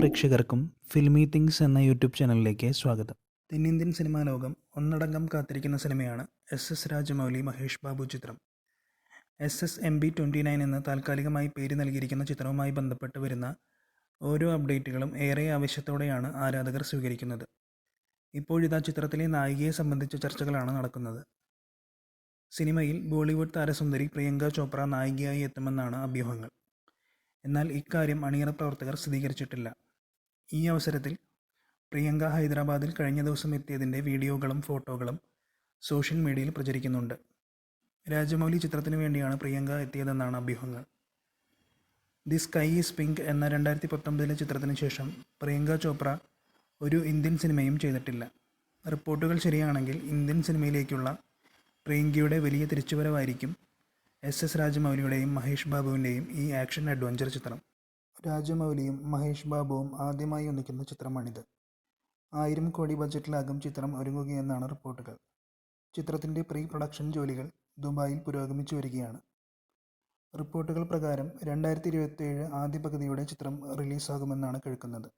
പ്രേക്ഷകർക്കും filmy things എന്ന YouTube ചാനലിലേക്ക് സ്വാഗതം. തെന്നിന്ത്യൻ സിനിമാ ലോകം ഒന്നടങ്കം കാത്തിരിക്കുന്ന സിനിമയാണ് എസ് എസ് രാജമൗലി മഹേഷ് ബാബു ചിത്രം. S S M B twenty nine എന്ന് താൽക്കാലികമായി പേര് നൽകിയിരിക്കുന്ന ചിത്രവുമായി ബന്ധപ്പെട്ട് വരുന്ന ഓരോ അപ്ഡേറ്റുകളും ഏറെ ആവശ്യത്തോടെയാണ് ആരാധകർ സ്വീകരിക്കുന്നത്. ഇപ്പോഴിതാ ചിത്രത്തിലെ നായികയെ സംബന്ധിച്ച ചർച്ചകളാണ് നടക്കുന്നത്. സിനിമയിൽ ബോളിവുഡ് താരസുന്ദരി പ്രിയങ്ക ചോപ്ര നായികയായി എത്തുമെന്നാണ് അഭ്യൂഹങ്ങൾ. എന്നാൽ ഇക്കാര്യം അണിയറ പ്രവർത്തകർ സ്ഥിരീകരിച്ചിട്ടില്ല. ഈ അവസരത്തിൽ പ്രിയങ്ക ഹൈദരാബാദിൽ കഴിഞ്ഞ ദിവസം എത്തിയതിന്റെ വീഡിയോകളും ഫോട്ടോകളും സോഷ്യൽ മീഡിയയിൽ പ്രചരിക്കുന്നുണ്ട്. രാജമൗലി ചിത്രത്തിന് വേണ്ടിയാണ് പ്രിയങ്ക എത്തിയതെന്നാണ് അഭ്യൂഹങ്ങൾ. ദി സ്കൈ ഈസ് പിങ്ക് എന്ന രണ്ടായിരത്തി പത്തൊമ്പതിലെ ചിത്രത്തിന് ശേഷം പ്രിയങ്ക ചോപ്ര ഒരു ഇന്ത്യൻ സിനിമയും ചെയ്തിട്ടില്ല. റിപ്പോർട്ടുകൾ ശരിയാണെങ്കിൽ ഇന്ത്യൻ സിനിമയിലേക്കുള്ള പ്രിയങ്കയുടെ വലിയ തിരിച്ചുവരവായിരിക്കും എസ് എസ് രാജമൗലിയുടെയും മഹേഷ് ബാബുവിന്റെയും ഈ ആക്ഷൻ അഡ്വഞ്ചർ ചിത്രം. രാജമൗലിയും മഹേഷ് ബാബുവും ആദ്യമായി ഒന്നിക്കുന്ന ചിത്രമാണിത്. ആയിരം കോടി ബജറ്റിലാകും ചിത്രം ഒരുങ്ങുകയെന്നാണ് റിപ്പോർട്ടുകൾ. ചിത്രത്തിന്റെ പ്രീ പ്രൊഡക്ഷൻ ജോലികൾ ദുബായിൽ പുരോഗമിച്ചു വരികയാണ്. റിപ്പോർട്ടുകൾ പ്രകാരം രണ്ടായിരത്തി ഇരുപത്തിയേഴ് ആദ്യ പകുതിയോടെ ചിത്രം റിലീസാകുമെന്നാണ് കേൾക്കുന്നത്.